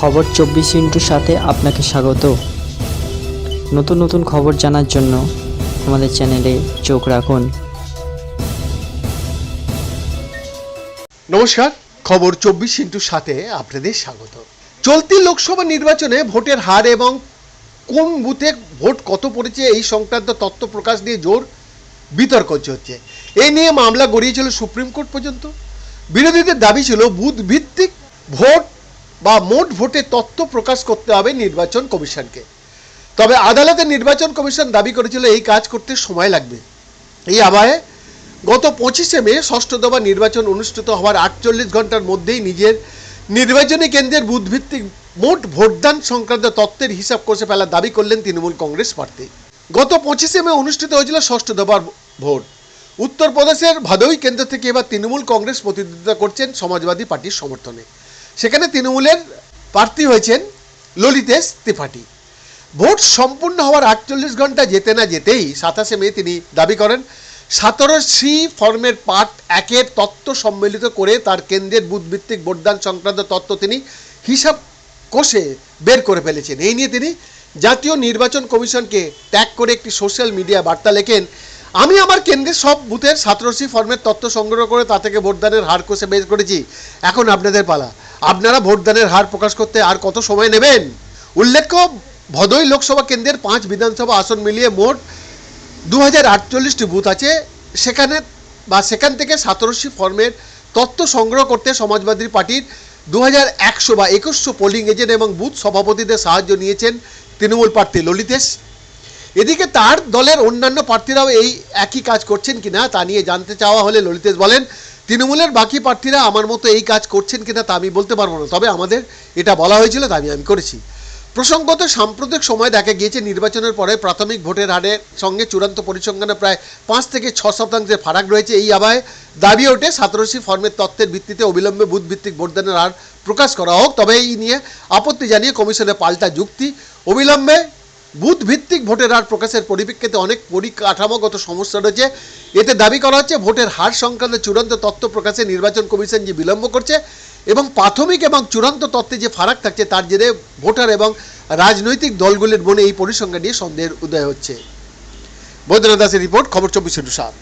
খবর চব্বিশ ইন্টুর সাথে আপনাকে স্বাগত। নতুন নতুন খবর জানার জন্য আমাদের চ্যানেলে চোখ রাখুন। নমস্কার, খবর চব্বিশ ইন্টুর সাথে আপনাদের স্বাগত। চলতি লোকসভা নির্বাচনে ভোটের হার এবং কোন বুথে ভোট কত পড়েছে এই সংক্রান্ত তথ্য প্রকাশ নিয়ে জোর বিতর্ক চলছে। এই নিয়ে মামলা গড়িয়েছিল সুপ্রিম কোর্ট পর্যন্ত। বিরোধীদের দাবি ছিল বুথ ভিত্তিক ভোট বা মোট ভোটের তথ্য প্রকাশ করতে হবে নির্বাচন কমিশনকে। তবে আদালতের নির্বাচন কমিশন দাবি করেছিল এই কাজ করতে সময় লাগবে। এই আবহে গত পঁচিশে মে ষষ্ঠ দফা নির্বাচন অনুষ্ঠিত হওয়ার আটচল্লিশ ঘণ্টার মধ্যেই নিজের নির্বাচনী কেন্দ্রের বুথভিত্তিক মোট ভোটদান সংক্রান্ত তত্ত্বের হিসাব কষে ফেলার দাবি করলেন তৃণমূল কংগ্রেস প্রার্থী। গত পঁচিশে মে অনুষ্ঠিত হয়েছিল ষষ্ঠ দফার ভোট। উত্তরপ্রদেশের ভাদোই কেন্দ্র থেকে এবার তৃণমূল কংগ্রেস প্রতিদ্বন্দ্বিতা করছেন সমাজবাদী পার্টির সমর্থনে। সেখানে তৃণমূলের প্রার্থী হয়েছেন ললিতেশ ত্রিপাঠী। ভোট সম্পূর্ণ হওয়ার আটচল্লিশ ঘণ্টা যেতে না যেতেই সাতাশে মে তিনি দাবি করেন, সতেরো সি ফর্মের পার্ট একের তত্ত্ব সম্মিলিত করে তার কেন্দ্রের বুথভিত্তিক ভোটদান সংক্রান্ত তত্ত্ব তিনি হিসাব কষে বের করে ফেলেছেন। এই নিয়ে তিনি জাতীয় নির্বাচন কমিশনকে ট্যাগ করে একটি সোশ্যাল মিডিয়া বার্তা লেখেন, আমি আমার কেন্দ্রের সব বুথের সতেরো সি ফর্মের তথ্য সংগ্রহ করে তা থেকে ভোটদানের হার কষে বের করেছি। এখন আপনাদের পালা। আপনারা ভোটদানের হার প্রকাশ করতে আর কত সময় নেবেন? উল্লেখ্য, ভদোই লোকসভা কেন্দ্রের পাঁচ বিধানসভা আসন মিলিয়ে মোট দু বুথ আছে। সেখানে বা সেখান থেকে সতেরোশি ফর্মের তথ্য সংগ্রহ করতে সমাজবাদী পার্টির দু একশো বা একুশশো পোলিং এজেন্ট এবং বুথ সভাপতিদের সাহায্য নিয়েছেন তৃণমূল প্রার্থী ললিতেশ। এদিকে তার দলের অন্যান্য প্রার্থীরাও এই একই কাজ করছেন কিনা তা নিয়ে জানতে চাওয়া হলে ললিতেশ বলেন তৃণমূলের বাকি প্রার্থীরা আমার মতো এই কাজ করছেন কিনা তা আমি বলতে পারব না। তবে আমাদের এটা বলা হয়েছিল, তা আমি করেছি। প্রসঙ্গত সাম্প্রতিক সময় দেখা গিয়েছে, নির্বাচনের পরে প্রাথমিক ভোটের হারের সঙ্গে চূড়ান্ত পরিসংখ্যানে প্রায় পাঁচ থেকে ছ শতাংশের ফারাক রয়েছে। এই আবায় দাবি ওঠে, সতেরোশি ফর্মের তত্ত্বের ভিত্তিতে অবিলম্বে বুথ ভিত্তিক ভোটদানের হার প্রকাশ করা হোক। তবে এই নিয়ে আপত্তি জানিয়ে কমিশনের পাল্টা যুক্তি। অবিলম্বে বুথ ভিত্তিক ভোটের হার প্রকাশের পরিপ্রেক্ষিতে অনেক পরিকাঠামোগত সমস্যা রয়েছে। এতে দাবি করা হচ্ছে, ভোটের হার সংক্রান্ত চূড়ান্ত তথ্য প্রকাশে নির্বাচন কমিশন যে বিলম্ব করছে এবং প্রাথমিক এবং চূড়ান্ত তত্ত্বে যে ফারাক থাকছে তার জেরে ভোটার এবং রাজনৈতিক দলগুলির মনে এই পরিসংখ্যা নিয়ে সন্দেহের উদয় হচ্ছে। বৈদ্যনাথ দাসের রিপোর্ট, খবর চব্বিশ সাত।